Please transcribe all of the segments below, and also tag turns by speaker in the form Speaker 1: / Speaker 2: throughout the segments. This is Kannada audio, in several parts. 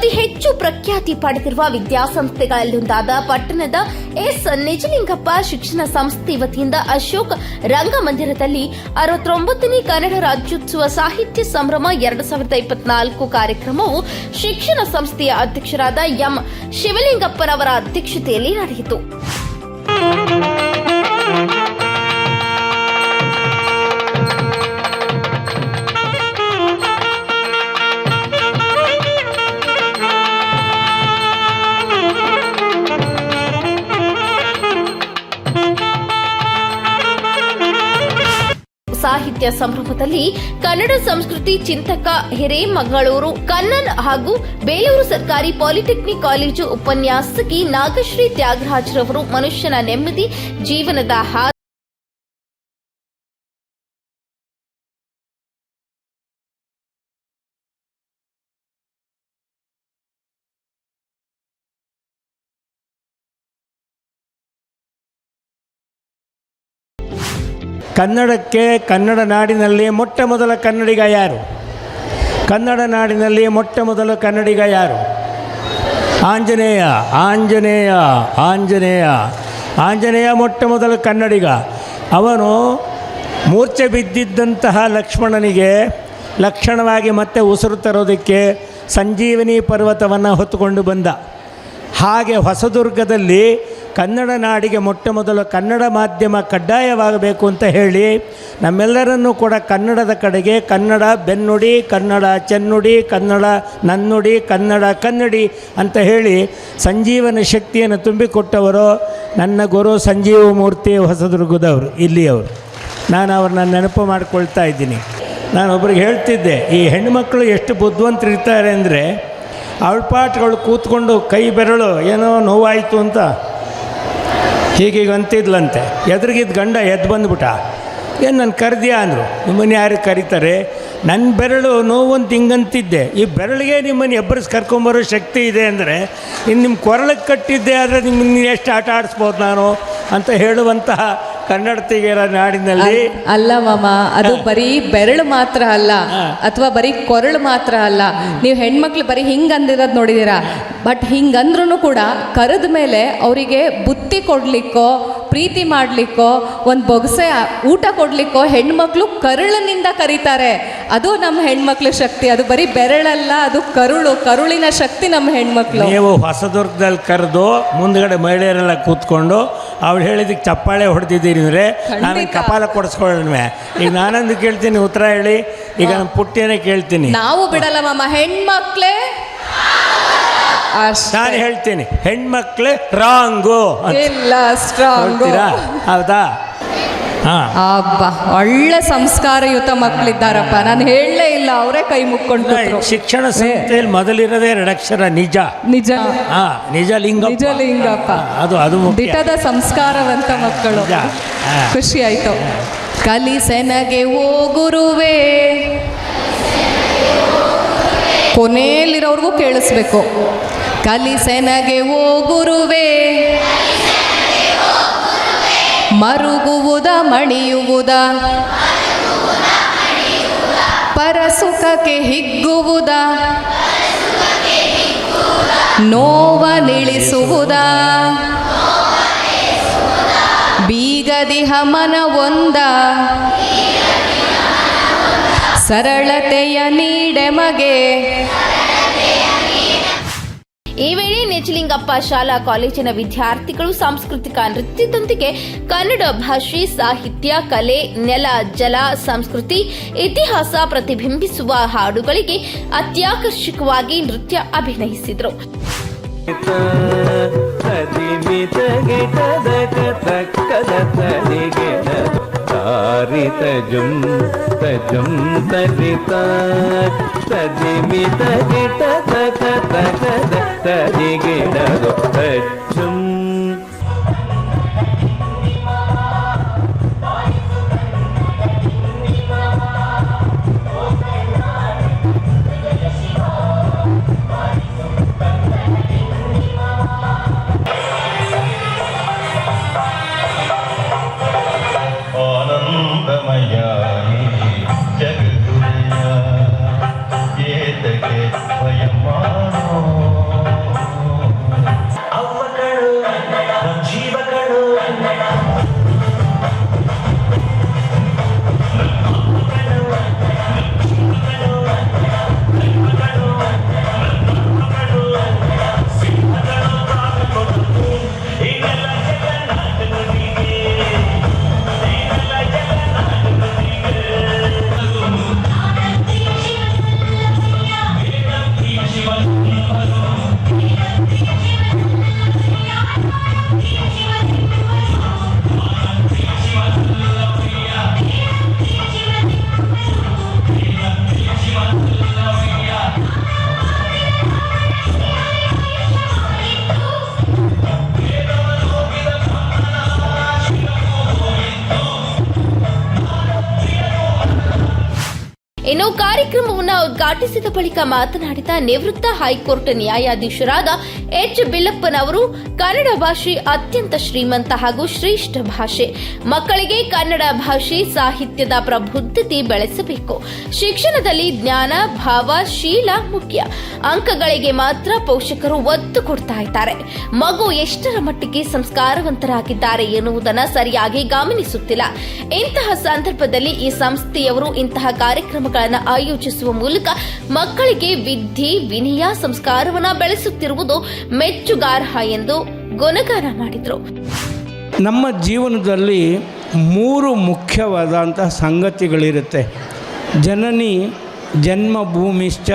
Speaker 1: ಅತಿ ಹೆಚ್ಚು ಪ್ರಖ್ಯಾತಿ ಪಡೆದಿರುವ ವಿದ್ಯಾಸಂಸ್ಥೆಗಳಲ್ಲೊಂದಾದ ಪಟ್ಟಣದ ಎಸ್ ನಿಜಲಿಂಗಪ್ಪ ಶಿಕ್ಷಣ ಸಂಸ್ಥೆ ವತಿಯಿಂದ ಅಶೋಕ್ ರಂಗಮಂದಿರದಲ್ಲಿ ಅರವತ್ತೊಂಬತ್ತನೇ ಕನ್ನಡ ರಾಜ್ಯೋತ್ಸವ ಸಾಹಿತ್ಯ ಸಂಭ್ರಮ ಎರಡು ಸಾವಿರದ ಇಪ್ಪತ್ನಾಲ್ಕು ಕಾರ್ಯಕ್ರಮವು ಶಿಕ್ಷಣ ಸಂಸ್ಥೆಯ ಅಧ್ಯಕ್ಷರಾದ ಎಂ ಶಿವಲಿಂಗಪ್ಪನವರ ಅಧ್ಯಕ್ಷತೆಯಲ್ಲಿ ನಡೆಯಿತು. ಸಾಹಿತ್ಯ ಸಂಭ್ರಮದಲ್ಲಿ ಕನ್ನಡ ಸಂಸ್ಕೃತಿ ಚಿಂತಕ ಹಿರೇಮಗಳೂರು ಕನ್ನನ್ ಹಾಗೂ ಬೇಲೂರು ಸರ್ಕಾರಿ ಪಾಲಿಟೆಕ್ನಿಕ್ ಕಾಲೇಜು ಉಪನ್ಯಾಸಕಿ ನಾಗಶ್ರೀ ತ್ಯಾಗರಾಜ್ರವರು ಮನುಷ್ಯನ ನೆಮ್ಮದಿ, ಜೀವನದ
Speaker 2: ಕನ್ನಡಕ್ಕೆ ಕನ್ನಡ ನಾಡಿನಲ್ಲಿ ಮೊಟ್ಟ ಮೊದಲ ಕನ್ನಡಿಗ ಯಾರು? ಕನ್ನಡ ನಾಡಿನಲ್ಲಿ ಮೊಟ್ಟ ಮೊದಲ ಕನ್ನಡಿಗ ಯಾರು? ಆಂಜನೇಯ ಆಂಜನೇಯ ಆಂಜನೇಯ ಆಂಜನೇಯ ಮೊಟ್ಟ ಮೊದಲ ಕನ್ನಡಿಗ. ಅವನು ಮೂರ್ಛೆ ಬಿದ್ದಿದ್ದಂತಹ ಲಕ್ಷ್ಮಣನಿಗೆ ಲಕ್ಷಣವಾಗಿ ಮತ್ತೆ ಉಸಿರು ತರೋದಕ್ಕೆ ಸಂಜೀವಿನಿ ಪರ್ವತವನ್ನು ಹೊತ್ತುಕೊಂಡು ಬಂದ. ಹಾಗೆ ಹೊಸದುರ್ಗದಲ್ಲಿ ಕನ್ನಡ ನಾಡಿಗೆ ಮೊಟ್ಟ ಮೊದಲು ಕನ್ನಡ ಮಾಧ್ಯಮ ಕಡ್ಡಾಯವಾಗಬೇಕು ಅಂತ ಹೇಳಿ ನಮ್ಮೆಲ್ಲರನ್ನೂ ಕೂಡ ಕನ್ನಡದ ಕಡೆಗೆ ಕನ್ನಡ ಬೆನ್ನುಡಿ, ಕನ್ನಡ ಚೆನ್ನುಡಿ, ಕನ್ನಡ ನನ್ನುಡಿ, ಕನ್ನಡ ಕನ್ನಡಿ ಅಂತ ಹೇಳಿ ಸಂಜೀವನ ಶಕ್ತಿಯನ್ನು ತುಂಬಿಕೊಟ್ಟವರು ನನ್ನ ಗುರು ಸಂಜೀವ ಮೂರ್ತಿ ಹೊಸದುರ್ಗದವರು, ಇಲ್ಲಿಯವರು. ನಾನು ಅವ್ರನ್ನ ನೆನಪು ಮಾಡಿಕೊಳ್ತಾ ಇದ್ದೀನಿ. ನಾನು ಒಬ್ರಿಗೆ ಹೇಳ್ತಿದ್ದೆ, ಈ ಹೆಣ್ಣುಮಕ್ಕಳು ಎಷ್ಟು ಬುದ್ಧಿವಂತರಿರ್ತಾರೆ ಅಂದರೆ ಅವಳ ಪಾಟ್ಗಳು ಕೂತ್ಕೊಂಡು ಕೈ ಬೆರಳು ಏನೋ ನೋವಾಯಿತು ಅಂತ ಹೀಗೀಗ ಅಂತಿದ್ಲಂತೆ ಎದುರಿಗಿದ್ದ ಗಂಡ ಎದ್ದು ಬಂದ್ಬಿಟ್ಟ. ಏನು ನಾನು ಕರೆದ್ಯಾ ಅಂದರು. ನಿಮ್ಮನ್ನು ಯಾರು ಕರೀತಾರೆ? ನನ್ನ ಬೆರಳು ನೋವೊಂದು ಹಿಂಗಂತಿದ್ದೆ. ಈ ಬೆರಳಿಗೆ ನಿಮ್ಮನ್ನು ಎಬ್ಬರಿಸ್ ಕರ್ಕೊಂಬರೋ ಶಕ್ತಿ ಇದೆ ಅಂದರೆ ಇನ್ನು ನಿಮ್ಮ ಕೊರಳಕ್ಕೆ ಕಟ್ಟಿದ್ದೆ ಆದರೆ ನಿಮ್ಮನ್ನು ಎಷ್ಟು ಆಟ ಆಡಿಸ್ಬೋದು ನಾನು ಅಂತ ಹೇಳುವಂತಹ ಕನ್ನಡತಿಗರ ನಾಡಿನಲ್ಲಿ
Speaker 3: ಅಲ್ಲ ಮಾಮ ಅದು ಬರೀ ಬೆರಳು ಮಾತ್ರ ಅಲ್ಲ ಅಥವಾ ಬರೀ ಕೊರಳು ಮಾತ್ರ ಅಲ್ಲ. ನೀವು ಹೆಣ್ಮಕ್ಳು ಬರೀ ಹಿಂಗೆ ಅಂದಿರೋದು ನೋಡಿದೀರಾ? ಬಟ್ ಹಿಂಗಂದ್ರೂ ಕೂಡ ಕರೆದ ಮೇಲೆ ಅವರಿಗೆ ಬುತ್ತಿ ಕೊಡ್ಲಿಕ್ಕೋ ಪ್ರೀತಿ ಮಾಡ್ಲಿಕ್ಕೋ ಒಂದು ಬೊಗಸೆ ಊಟ ಕೊಡ್ಲಿಕ್ಕೋ ಹೆಣ್ಮಕ್ಳು ಕರುಳಿನಿಂದ ಕರೀತಾರೆ. ಅದು ನಮ್ಮ ಹೆಣ್ಮಕ್ಳ ಶಕ್ತಿ. ಅದು ಬರೀ ಬೆರಳಲ್ಲ ಅದು ಕರುಳು ಕರುಳಿನ ಶಕ್ತಿ ನಮ್ಮ ಹೆಣ್ಮಕ್ಳು.
Speaker 2: ನೀವು ಹೊಸದುರ್ಗದಲ್ಲಿ ಕರೆದು ಮುಂದ್ಗಡೆ ಮಹಿಳೆಯರೆಲ್ಲ ಕೂತ್ಕೊಂಡು ಅವಳು ಹೇಳಿದಕ್ಕೆ ಚಪ್ಪಾಳೆ ಹೊಡೆದಿದ್ದೀರಿ ಅಂದರೆ ನಾನು ಕಪಾಲ ಕೊಡಿಸ್ಕೊಳ್ಳೆ ಈಗ ನಾನೊಂದು ಕೇಳ್ತೀನಿ ಉತ್ತರ ಹೇಳಿ. ಈಗ ನಾನು ಪುಟ್ಟಿನೇ ಕೇಳ್ತೀನಿ.
Speaker 3: ನಾವು ಬಿಡಲ್ಲ ಮಾಮ ಹೆಣ್ಮಕ್ಳೇ
Speaker 2: ನಾನು ಹೇಳ್ತೀನಿ ಹೆಣ್ಮಕ್ಳು ರಾಂಗು
Speaker 3: ಇಲ್ಲ ಸ್ಟ್ರಾಂಗ್
Speaker 2: ಹೌದಾ?
Speaker 3: ಅಬ್ಬಾ ಒಳ್ಳೆ ಸಂಸ್ಕಾರಯುತ ಮಕ್ಕಳಿದ್ದಾರಪ್ಪ ನಾನು ಹೇಳಲೇ ಇಲ್ಲ ಅವರೇ ಕೈ ಮುಕ್ಕೊಂಡು
Speaker 2: ಶಿಕ್ಷಣ ಸಂಸ್ಥೆಯಲ್ಲಿ ಮೊದಲಿರೋದೇ ಎರಡಕ್ಷರ ನಿಜ.
Speaker 3: ನಿಜ.
Speaker 2: ಹಾ ನಿಜ ಲಿಂಗ
Speaker 3: ನಿಜಲಿಂಗಪ್ಪ
Speaker 2: ಅದು ಅದು ಬಿಟ್ಟದ
Speaker 3: ದಿಟದ ಸಂಸ್ಕಾರವಂತ ಮಕ್ಕಳು.
Speaker 2: ನಿಜ.
Speaker 3: ಖುಷಿ ಆಯ್ತು. ಕಲಿಸೆನಗೆ ಓ ಗುರುವೇ. ಕೊನೆಯಲ್ಲಿರೋರ್ಗೂ ಕೇಳಿಸ್ಬೇಕು. ಕಲಿಸೆನಗೆ ಓ ಗುರುವೇ. ಮರುಗುವುದ ಮಣಿಯುವುದ? ಪರಸುಖಕ್ಕೆ ಹಿಗ್ಗುವುದ? ನೋವ ನಿಳಿಸುವುದ ಬೀಗದಿಹ ಮನವೊಂದ ಸರಳತೆಯ ನೀಡೆ ಮಗೆ?
Speaker 1: ಈ ವೇಳೆ ನೆಚ್ಚಲಿಂಗಪ್ಪ ಶಾಲಾ ಕಾಲೇಜಿನ ವಿದ್ಯಾರ್ಥಿಗಳು ಸಾಂಸ್ಕೃತಿಕ ನೃತ್ಯದೊಂದಿಗೆ ಕನ್ನಡ ಭಾಷೆ, ಸಾಹಿತ್ಯ, ಕಲೆ, ನೆಲ, ಜಲ, ಸಂಸ್ಕೃತಿ, ಇತಿಹಾಸ ಪ್ರತಿಬಿಂಬಿಸುವ ಹಾಡುಗಳಿಗೆ ಅತ್ಯಾಕರ್ಷಕವಾಗಿ ನೃತ್ಯ ಅಭಿನಯಿಸಿದರು.
Speaker 4: తారితజం తజం తజిత తజిమి
Speaker 5: తజిట తజ తజ తజిగిడగ తజం
Speaker 1: ಇನ್ನು ಕಾರ್ಯಕ್ರಮವನ್ನು ಉದ್ಘಾಟಿಸಿದ ಬಳಿಕ ಮಾತನಾಡಿದ ನಿವೃತ್ತ ಹೈಕೋರ್ಟ್ ನ್ಯಾಯಾಧೀಶರಾದ ಎಚ್. ಬಿಲ್ಲಪ್ಪನವರು ಕನ್ನಡ ಭಾಷೆ ಅತ್ಯಂತ ಶ್ರೀಮಂತ ಹಾಗೂ ಶ್ರೇಷ್ಠ ಭಾಷೆ. ಮಕ್ಕಳಿಗೆ ಕನ್ನಡ ಭಾಷೆ ಸಾಹಿತ್ಯದ ಪ್ರಬುದ್ಧತೆ ಬೆಳೆಸಬೇಕು. ಶಿಕ್ಷಣದಲ್ಲಿ ಜ್ಞಾನ, ಭಾವ, ಶೀಲ ಮುಖ್ಯ. ಅಂಕಗಳಿಗೆ ಮಾತ್ರ ಪೋಷಕರು ಒತ್ತು ಕೊಡ್ತಾ ಇದ್ದಾರೆ. ಮಗು ಎಷ್ಟರ ಮಟ್ಟಿಗೆ ಸಂಸ್ಕಾರವಂತರಾಗಿದ್ದಾರೆ ಎನ್ನುವುದನ್ನು ಸರಿಯಾಗಿ ಗಮನಿಸುತ್ತಿಲ್ಲ. ಇಂತಹ ಸಂದರ್ಭದಲ್ಲಿ ಈ ಸಂಸ್ಥೆಯವರು ಇಂತಹ ಕಾರ್ಯಕ್ರಮಗಳನ್ನು ಆಯೋಜಿಸುವ ಮೂಲಕ ಮಕ್ಕಳಿಗೆ ವಿದ್ಯೆ ವಿನಯ ಸಂಸ್ಕಾರವನ್ನು ಬೆಳೆಸುತ್ತಿರುವುದು ಮೆಚ್ಚುಗಾರ್ಹ ಎಂದು ಗುಣಗಾನ ಮಾಡಿದರು.
Speaker 6: ನಮ್ಮ ಜೀವನದಲ್ಲಿ ಮೂರು ಮುಖ್ಯವಾದಂತಹ ಸಂಗತಿಗಳಿರುತ್ತೆ. ಜನನಿ ಜನ್ಮಭೂಮಿಶ್ಚ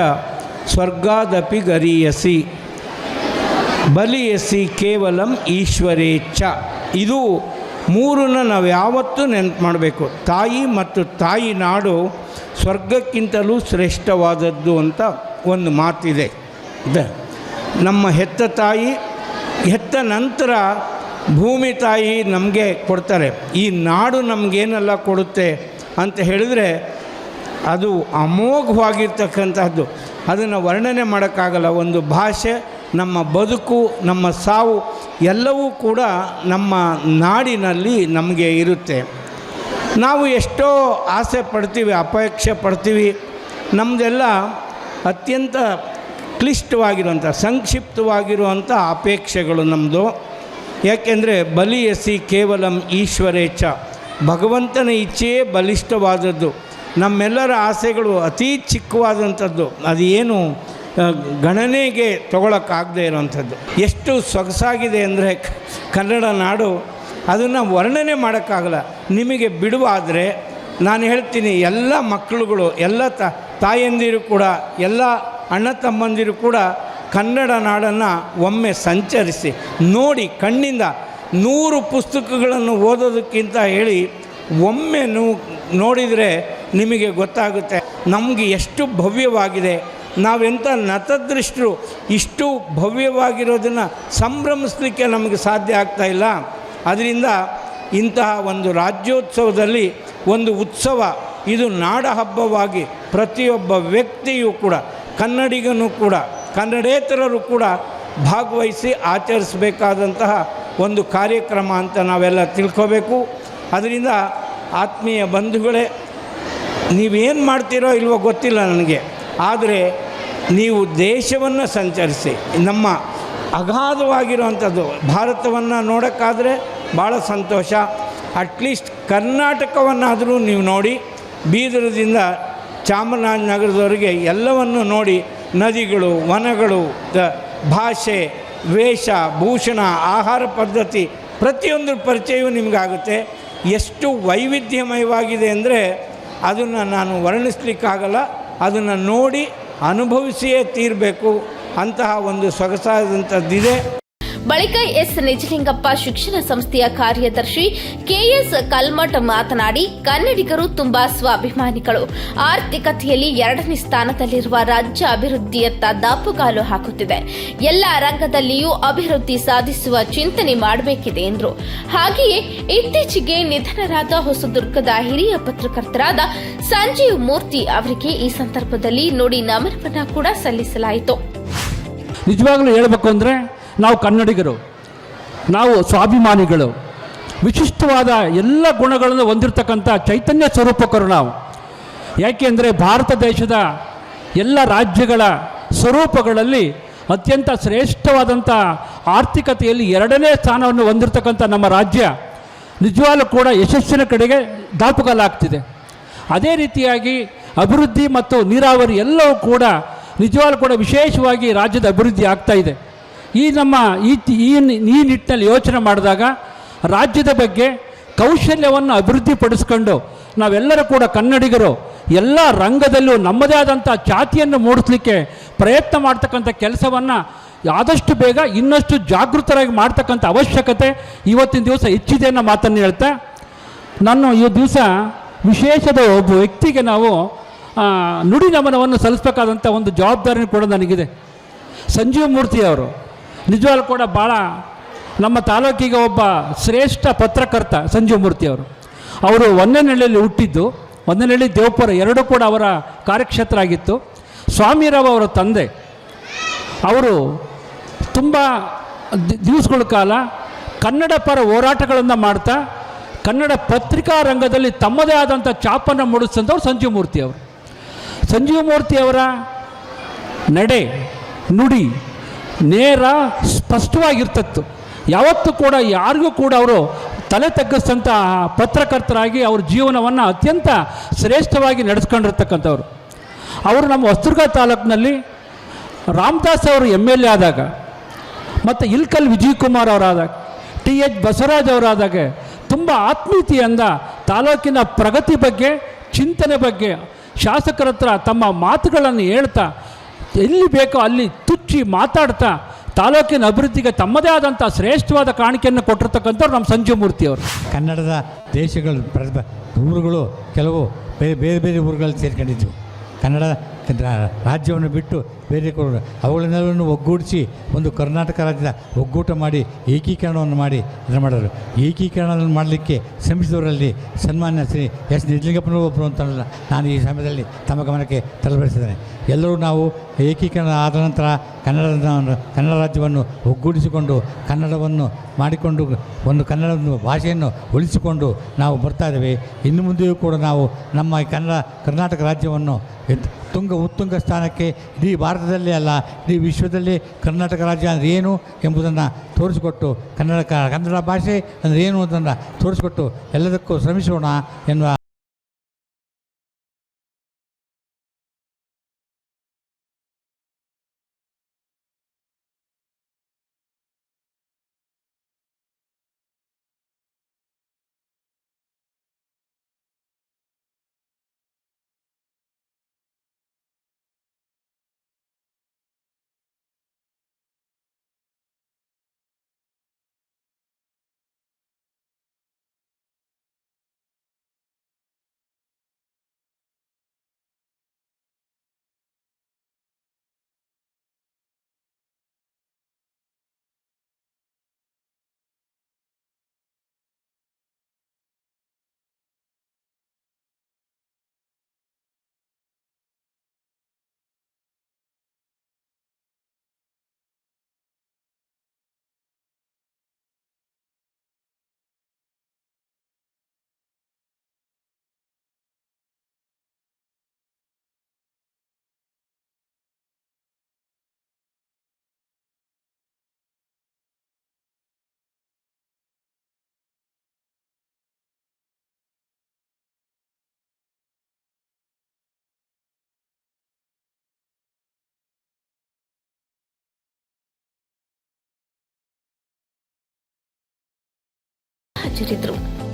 Speaker 6: ಸ್ವರ್ಗಾದಪಿ ಗರಿಯಸಿ. ಬಲಿಯಸಿ ಕೇವಲಂ ಈಶ್ವರೇಚ್ಛ. ಇದು ಮೂರನ್ನ ನಾವು ಯಾವತ್ತೂ ನೆನಪು ಮಾಡಬೇಕು. ತಾಯಿ ಮತ್ತು ತಾಯಿ ನಾಡು ಸ್ವರ್ಗಕ್ಕಿಂತಲೂ ಶ್ರೇಷ್ಠವಾದದ್ದು ಅಂತ ಒಂದು ಮಾತಿದೆ. ನಮ್ಮ ಹೆತ್ತ ತಾಯಿ ಹೆತ್ತ ನಂತರ ಭೂಮಿ ತಾಯಿ ನಮಗೆ ಕೊಡ್ತಾರೆ. ಈ ನಾಡು ನಮಗೇನೆಲ್ಲ ಕೊಡುತ್ತೆ ಅಂತ ಹೇಳಿದರೆ ಅದು ಅಮೋಘವಾಗಿರ್ತಕ್ಕಂಥದ್ದು ಅದನ್ನು ವರ್ಣನೆ ಮಾಡೋಕ್ಕಾಗಲ್ಲ. ಒಂದು ಭಾಷೆ, ನಮ್ಮ ಬದುಕು, ನಮ್ಮ ಸಾವು ಎಲ್ಲವೂ ಕೂಡ ನಮ್ಮ ನಾಡಿನಲ್ಲಿ ನಮಗೆ ಇರುತ್ತೆ. ನಾವು ಎಷ್ಟೋ ಆಸೆ ಪಡ್ತೀವಿ, ಅಪೇಕ್ಷೆ ಪಡ್ತೀವಿ. ನಮ್ಮದೆಲ್ಲ ಅತ್ಯಂತ ಕ್ಲಿಷ್ಟವಾಗಿರುವಂಥ, ಸಂಕ್ಷಿಪ್ತವಾಗಿರುವಂಥ ಅಪೇಕ್ಷೆಗಳು ನಮ್ಮದು ಯಾಕೆಂದರೆ ಬಲಿ ಎಸಿ ಕೇವಲಂ ಈಶ್ವರೇಚ್ಛ ಭಗವಂತನ ಇಚ್ಛೆಯೇ ಬಲಿಷ್ಠವಾದದ್ದು. ನಮ್ಮೆಲ್ಲರ ಆಸೆಗಳು ಅತೀ ಚಿಕ್ಕವಾದಂಥದ್ದು. ಅದು ಏನು ಗಣನೆಗೆ ತಗೊಳಕ್ಕಾಗದೇ ಇರೋವಂಥದ್ದು ಎಷ್ಟು ಸೊಗಸಾಗಿದೆ ಅಂದರೆ ಕನ್ನಡ ನಾಡು ಅದನ್ನು ವರ್ಣನೆ ಮಾಡೋಕ್ಕಾಗಲ್ಲ. ನಿಮಗೆ ಬಿಡುವಾದರೆ ನಾನು ಹೇಳ್ತೀನಿ, ಎಲ್ಲ ಮಕ್ಕಳುಗಳು, ಎಲ್ಲ ತ, ತಾಯಂದಿರು ಕೂಡ, ಎಲ್ಲ ಅಣ್ಣ ತಮ್ಮಂದಿರು ಕೂಡ ಕನ್ನಡ ನಾಡನ್ನು ಒಮ್ಮೆ ಸಂಚರಿಸಿ, ನೋಡಿ ಕಣ್ಣಿಂದ ನೂರು ಪುಸ್ತಕಗಳನ್ನು ಓದೋದಕ್ಕಿಂತ ಹೇಳಿ ಒಮ್ಮೆ ನೋಡಿದರೆ ನಿಮಗೆ ಗೊತ್ತಾಗುತ್ತೆ, ನಮಗೆ ಎಷ್ಟು ಭವ್ಯವಾಗಿದೆ. ನಾವೆಂಥ ನತದೃಷ್ಟರು, ಇಷ್ಟು ಭವ್ಯವಾಗಿರೋದನ್ನು ಸಂಭ್ರಮಿಸಲಿಕ್ಕೆ ನಮಗೆ ಸಾಧ್ಯ ಆಗ್ತಾ ಇಲ್ಲ. ಅದರಿಂದ ಇಂತಹ ಒಂದು ರಾಜ್ಯೋತ್ಸವದಲ್ಲಿ ಒಂದು ಉತ್ಸವ, ಇದು ನಾಡ ಹಬ್ಬವಾಗಿ ಪ್ರತಿಯೊಬ್ಬ ವ್ಯಕ್ತಿಯೂ ಕೂಡ, ಕನ್ನಡಿಗನೂ ಕೂಡ, ಕನ್ನಡೇತರರು ಕೂಡ ಭಾಗವಹಿಸಿ ಆಚರಿಸಬೇಕಾದಂತಹ ಒಂದು ಕಾರ್ಯಕ್ರಮ ಅಂತ ನಾವೆಲ್ಲ ತಿಳ್ಕೋಬೇಕು. ಅದರಿಂದ ಆತ್ಮೀಯ ಬಂಧುಗಳೇ, ನೀವೇನು ಮಾಡ್ತೀರೋ ಇಲ್ವೋ ಗೊತ್ತಿಲ್ಲ ನನಗೆ. ಆದರೆ ನೀವು ದೇಶವನ್ನು ಸಂಚರಿಸಿ, ನಮ್ಮ ಅಗಾಧವಾಗಿರುವಂಥದ್ದು, ಭಾರತವನ್ನು ನೋಡೋಕ್ಕಾದರೆ ಭಾಳ ಸಂತೋಷ. ಅಟ್ಲೀಸ್ಟ್ ಕರ್ನಾಟಕವನ್ನಾದರೂ ನೀವು ನೋಡಿ, ಬೀದರದಿಂದ ಚಾಮರಾಜನಗರದವರೆಗೆ ಎಲ್ಲವನ್ನು ನೋಡಿ, ನದಿಗಳು, ವನಗಳು, ದ ಭಾಷೆ, ವೇಷ, ಭೂಷಣ, ಆಹಾರ ಪದ್ಧತಿ ಪ್ರತಿಯೊಂದು ಪರಿಚಯವೂ ನಿಮಗಾಗುತ್ತೆ. ಎಷ್ಟು ವೈವಿಧ್ಯಮಯವಾಗಿದೆ ಅಂದರೆ ಅದನ್ನು ನಾನು ವರ್ಣಿಸ್ಲಿಕ್ಕಾಗಲ್ಲ, ಅದನ್ನು ನೋಡಿ ಅನುಭವಿಸಿಯೇ ತೀರಬೇಕು ಅಂತಹ ಒಂದು ಸೊಗಸಾದಂಥದ್ದಿದೆ.
Speaker 1: ಬಳಿಕ ಎಸ್ ನಿಜಲಿಂಗಪ್ಪ ಶಿಕ್ಷಣ ಸಂಸ್ಥೆಯ ಕಾರ್ಯದರ್ಶಿ ಕೆಎಸ್ ಕಲ್ಮಠ್ ಮಾತನಾಡಿ, ಕನ್ನಡಿಗರು ತುಂಬಾ ಸ್ವಾಭಿಮಾನಿಗಳು. ಆರ್ಥಿಕತೆಯಲ್ಲಿ ಎರಡನೇ ಸ್ಥಾನದಲ್ಲಿರುವ ರಾಜ್ಯ ಅಭಿವೃದ್ಧಿಯತ್ತ ದಾಪುಗಾಲು ಹಾಕುತ್ತಿದೆ. ಎಲ್ಲ ರಂಗದಲ್ಲಿಯೂ ಅಭಿವೃದ್ಧಿ ಸಾಧಿಸುವ ಚಿಂತನೆ ಮಾಡಬೇಕಿದೆ ಎಂದರು. ಹಾಗೆಯೇ ಇತ್ತೀಚೆಗೆ ನಿಧನರಾದ ಹೊಸದುರ್ಗದ ಹಿರಿಯ ಪತ್ರಕರ್ತರಾದ ಸಂಜೀವ್ ಮೂರ್ತಿ ಅವರಿಗೆ ಈ ಸಂದರ್ಭದಲ್ಲಿ ನೋಡಿ ನಮನವನ್ನ ಕೂಡ ಸಲ್ಲಿಸಲಾಯಿತು.
Speaker 7: ನಿಜವಾಗ್ಲೂ ಹೇಳಬೇಕು ಅಂದರೆ ನಾವು ಕನ್ನಡಿಗರು, ನಾವು ಸ್ವಾಭಿಮಾನಿಗಳು, ವಿಶಿಷ್ಟವಾದ ಎಲ್ಲ ಗುಣಗಳನ್ನು ಹೊಂದಿರತಕ್ಕಂಥ ಚೈತನ್ಯ ಸ್ವರೂಪಕರು ನಾವು. ಯಾಕೆಂದರೆ ಭಾರತ ದೇಶದ ಎಲ್ಲ ರಾಜ್ಯಗಳ ಸ್ವರೂಪಗಳಲ್ಲಿ ಅತ್ಯಂತ ಶ್ರೇಷ್ಠವಾದಂಥ ಆರ್ಥಿಕತೆಯಲ್ಲಿ ಎರಡನೇ ಸ್ಥಾನವನ್ನು ಹೊಂದಿರತಕ್ಕಂಥ ನಮ್ಮ ರಾಜ್ಯ ನಿಜವಾಗ್ಲೂ ಕೂಡ ಯಶಸ್ಸಿನ ಕಡೆಗೆ ದಾಪುಗಾಲಾಗ್ತಿದೆ. ಅದೇ ರೀತಿಯಾಗಿ ಅಭಿವೃದ್ಧಿ ಮತ್ತು ನೀರಾವರಿ ಎಲ್ಲವೂ ಕೂಡ ನಿಜವಾಗ್ಲೂ ಕೂಡ ವಿಶೇಷವಾಗಿ ರಾಜ್ಯದ ಅಭಿವೃದ್ಧಿ ಆಗ್ತಾ ಇದೆ. ಈ ನಮ್ಮ ಈ ಈ ನಿಟ್ಟಿನಲ್ಲಿ ಯೋಚನೆ ಮಾಡಿದಾಗ ರಾಜ್ಯದ ಬಗ್ಗೆ ಕೌಶಲ್ಯವನ್ನು ಅಭಿವೃದ್ಧಿಪಡಿಸ್ಕೊಂಡು ನಾವೆಲ್ಲರೂ ಕೂಡ ಕನ್ನಡಿಗರು ಎಲ್ಲ ರಂಗದಲ್ಲೂ ನಮ್ಮದೇ ಆದಂಥ ಖ್ಯಾತಿಯನ್ನು ಮೂಡಿಸ್ಲಿಕ್ಕೆ ಪ್ರಯತ್ನ ಮಾಡ್ತಕ್ಕಂಥ ಕೆಲಸವನ್ನು ಆದಷ್ಟು ಬೇಗ ಇನ್ನಷ್ಟು ಜಾಗೃತರಾಗಿ ಮಾಡ್ತಕ್ಕಂಥ ಅವಶ್ಯಕತೆ ಇವತ್ತಿನ ದಿವಸ ಹೆಚ್ಚಿದೆ ಅನ್ನೋ ಮಾತನ್ನು ಹೇಳ್ತಾ, ನಾನು ಈ ದಿವಸ ವಿಶೇಷದ ಒಬ್ಬ ವ್ಯಕ್ತಿಗೆ ನಾವು ನುಡಿ ನಮನವನ್ನು ಸಲ್ಲಿಸ್ಬೇಕಾದಂಥ ಒಂದು ಜವಾಬ್ದಾರಿ ಕೂಡ ನನಗಿದೆ. ಸಂಜೀವ ಮೂರ್ತಿ ಅವರು. ನಿಜವಾಗ್ಲೂ ಕೂಡ ಭಾಳ ನಮ್ಮ ತಾಲೂಕಿಗೆ ಒಬ್ಬ ಶ್ರೇಷ್ಠ ಪತ್ರಕರ್ತ ಸಂಜೀವ ಮೂರ್ತಿ ಅವರು. ಅವರು ಒಂದೇನಹಳ್ಳಿಯಲ್ಲಿ ಹುಟ್ಟಿದ್ದು. ಮದನಹಳ್ಳಿ ದೇವಪುರ ಎರಡೂ ಕೂಡ ಅವರ ಕಾರ್ಯಕ್ಷೇತ್ರ ಆಗಿತ್ತು ಸ್ವಾಮಿರಾವ್ ಅವರ ತಂದೆ. ಅವರು ತುಂಬ ದಿವಸಗಳ ಕಾಲ ಕನ್ನಡ ಪರ ಹೋರಾಟಗಳನ್ನು ಮಾಡ್ತಾ, ಕನ್ನಡ ಪತ್ರಿಕಾ ರಂಗದಲ್ಲಿ ತಮ್ಮದೇ ಆದಂಥ ಚಾಪನ್ನು ಮೂಡಿಸಿದಂಥವ್ರು ಸಂಜೀವ ಮೂರ್ತಿ ಅವರು. ಸಂಜೀವ ಮೂರ್ತಿ ಅವರ ನಡೆ, ನುಡಿ ನೇರ ಸ್ಪಷ್ಟವಾಗಿರ್ತತ್ತು. ಯಾವತ್ತೂ ಕೂಡ ಯಾರಿಗೂ ಕೂಡ ಅವರು ತಲೆ ತಗ್ಗಿಸಿದಂಥ ಪತ್ರಕರ್ತರಾಗಿ ಅವ್ರ ಜೀವನವನ್ನು ಅತ್ಯಂತ ಶ್ರೇಷ್ಠವಾಗಿ ನಡೆಸ್ಕೊಂಡಿರ್ತಕ್ಕಂಥವ್ರು. ಅವರು ನಮ್ಮ ಹೊಸದುರ್ಗ ತಾಲೂಕಿನಲ್ಲಿ ರಾಮದಾಸ್ ಅವರು ಎಂ ಎಲ್ ಎ ಆದಾಗ, ಮತ್ತು ಇಲ್ಕಲ್ ವಿಜಯ್ ಕುಮಾರ್ ಅವರಾದಾಗ, ಟಿ ಎಚ್ ಬಸವರಾಜ್ ಅವರಾದಾಗ ತುಂಬ ಆತ್ಮೀಯತೆಯಿಂದ ತಾಲೂಕಿನ ಪ್ರಗತಿ ಬಗ್ಗೆ, ಚಿಂತನೆ ಬಗ್ಗೆ ಶಾಸಕರ ಹತ್ರ ತಮ್ಮ ಮಾತುಗಳನ್ನು ಹೇಳ್ತಾ ಎಲ್ಲಿ ಬೇಕೋ ಅಲ್ಲಿ ತುಚ್ಚಿ ಮಾತಾಡ್ತಾ ತಾಲೂಕಿನ ಅಭಿವೃದ್ಧಿಗೆ ತಮ್ಮದೇ ಆದಂಥ ಶ್ರೇಷ್ಠವಾದ ಕಾಣಿಕೆಯನ್ನು ಕೊಟ್ಟಿರ್ತಕ್ಕಂಥವ್ರು ನಮ್ಮ ಸಂಜು ಮೂರ್ತಿಯವರು
Speaker 8: ಕನ್ನಡದ ದೇಶಗಳು ಊರುಗಳು, ಕೆಲವು ಬೇರೆ ಬೇರೆ ಬೇರೆ ಊರುಗಳಲ್ಲಿ ಸೇರ್ಕೊಂಡಿದ್ವು. ಕನ್ನಡ ರಾಜ್ಯವನ್ನು ಬಿಟ್ಟು ಬೇರೆ ಕೊಡೋಣ ಅವುಗಳನ್ನೆಲ್ಲವನ್ನು ಒಗ್ಗೂಡಿಸಿ ಒಂದು ಕರ್ನಾಟಕ ರಾಜ್ಯದ ಒಗ್ಗೂಟ ಮಾಡಿ, ಏಕೀಕರಣವನ್ನು ಮಾಡಿ ಇದನ್ನು ಮಾಡೋರು ಏಕೀಕರಣವನ್ನು ಮಾಡಲಿಕ್ಕೆ ಶ್ರಮಿಸಿದವರಲ್ಲಿ ಸನ್ಮಾನ್ಯ ಶ್ರೀ ಎಸ್ ನಿಜಲಿಂಗಪ್ಪನವರು ಒಬ್ಬರು ಅಂತ ನಾನು ಈ ಸಮಯದಲ್ಲಿ ತಮ್ಮ ಗಮನಕ್ಕೆ ತರಬಯಸಿದ್ದೇನೆ ಎಲ್ಲರೂ ನಾವು ಏಕೀಕರಣ ಆದ ನಂತರ ಕನ್ನಡದ, ಕನ್ನಡ ರಾಜ್ಯವನ್ನು ಒಗ್ಗೂಡಿಸಿಕೊಂಡು, ಕನ್ನಡವನ್ನು ಮಾಡಿಕೊಂಡು, ಒಂದು ಕನ್ನಡ ಭಾಷೆಯನ್ನು ಉಳಿಸಿಕೊಂಡು ನಾವು ಬರ್ತಾ ಇದ್ದೇವೆ. ಇನ್ನು ಮುಂದೆಯೂ ಕೂಡ ನಾವು ನಮ್ಮ ಕನ್ನಡ, ಕರ್ನಾಟಕ ರಾಜ್ಯವನ್ನು ತುಂಗ ಉತ್ತುಂಗ ಸ್ಥಾನಕ್ಕೆ ಇಡೀ ಭಾರತದಲ್ಲಿ ಅಲ್ಲ, ಇಡೀ ವಿಶ್ವದಲ್ಲಿ ಕರ್ನಾಟಕ ರಾಜ್ಯ ಅಂದರೆ ಏನು ಎಂಬುದನ್ನು ತೋರಿಸಿಕೊಟ್ಟು ಕನ್ನಡ ಕನ್ನಡ ಭಾಷೆ ಅಂದರೆ ಏನು ಅದನ್ನು ತೋರಿಸಿಕೊಟ್ಟು ಎಲ್ಲದಕ್ಕೂ ಶ್ರಮಿಸೋಣ ಎನ್ನುವ
Speaker 1: de Drum.